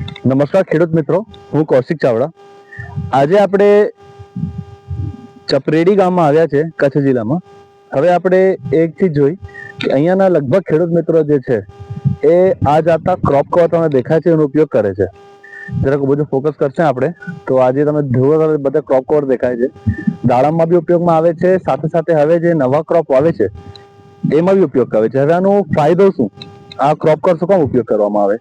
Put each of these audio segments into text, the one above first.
નમસ્કાર ખેડૂત મિત્રો, હું કૌશિક ચાવડા. આજે આપણે ચપરેડી ગામમાં આવ્યા છે, કચ્છ જિલ્લામાં. હવે આપણે એક ચીજ જોઈ કે અહીંયાના લગભગ ખેડૂત મિત્રો જે છે, એ આ જાતના ક્રોપ કવર તમને દેખાય છે, એનો ઉપયોગ કરે છે. જરાક બધું ફોકસ કરશે આપણે. તો આજે તમે ધોવા બધા ક્રોપ કવર દેખાય છે. દાડમમાં બી ઉપયોગમાં આવે છે, સાથે સાથે હવે જે નવા ક્રોપ આવે છે, એમાં બી ઉપયોગ કરે છે. હવે આનો ફાયદો શું? આ ક્રોપ કવર શું કામ ઉપયોગ કરવામાં આવે?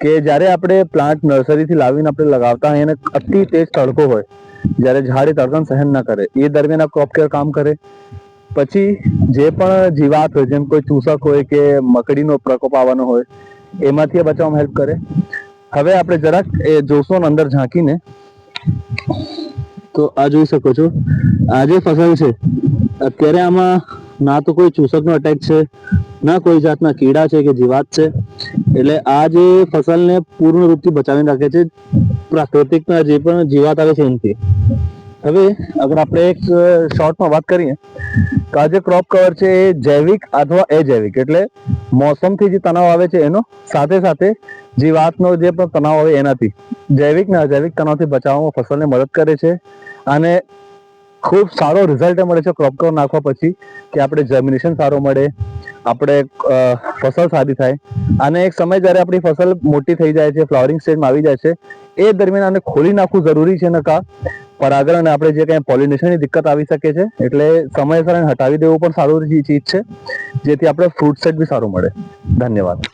કે જ્યારે આપણે પ્લાન્ટ નર્સરીથી લાવીને આપણે લગાવતા હોય અને અતિ તેજ તડકો હોય. જ્યારે ઝાડ એ તડકાને સહન ના કરે, એ દરમિયાન આ ક્રોપ કેર કામ કરે. પછી જે પણ જીવાત હોય, જેમ કોઈ ચૂસક હોય કે મકડીનો પ્રકોપ આવવાનો હોય, એમાંથી બચાવવામાં હેલ્પ કરે. હવે આપણે જરાક એ જોશો અંદર ઝાંકીને તો આ જોઈ શકો છો. આ જે ફસલ છે, અત્યારે આમાં ના તો કોઈ ચૂસકનો અટેક છે, ના કોઈ જાતના કીડા છે કે જીવાત છે. એટલે આ જે ફસલને પૂર્ણ રૂપથી બચાવીને રાખે છે, પ્રાકૃતિકના જે પણ જીવાત આવે છે એનાથી. હવે અગર આપણે એક શોર્ટમાં વાત કરીએ, તો આ જે ક્રોપ કવર છે એ જૈવિક અથવા અજૈવિક, એટલે મોસમથી જે તણાવ આવે છે એનો સાથે સાથે જીવાતનો જે પણ તણાવ આવે એનાથી, જૈવિક ને અજૈવિક તણાવથી બચાવવામાં ફસલને મદદ કરે છે અને ખૂબ સારો રિઝલ્ટ મળે છે ક્રોપ કવર નાખવા પછી કે આપણે જર્મિનેશન સારું મળે આપણે ફસલ સારી થાય. અને એક સમય જ્યારે આપણી ફસલ મોટી થઈ જાય છે ફ્લાવરિંગ સ્ટેજમાં આવી જાય છે, એ દરમિયાન આને ખોલી નાખવું જરૂરી છે નકા. પરાગણ અને આપણે જે કંઈ પોલિનેશનની દિક્કત આવી શકે છે, એટલે સમયસર હટાવી દેવું પણ સારું ચીજ છે. જેથી આપણે ફ્રૂટ સેટ બી સારું મળે. ધન્યવાદ.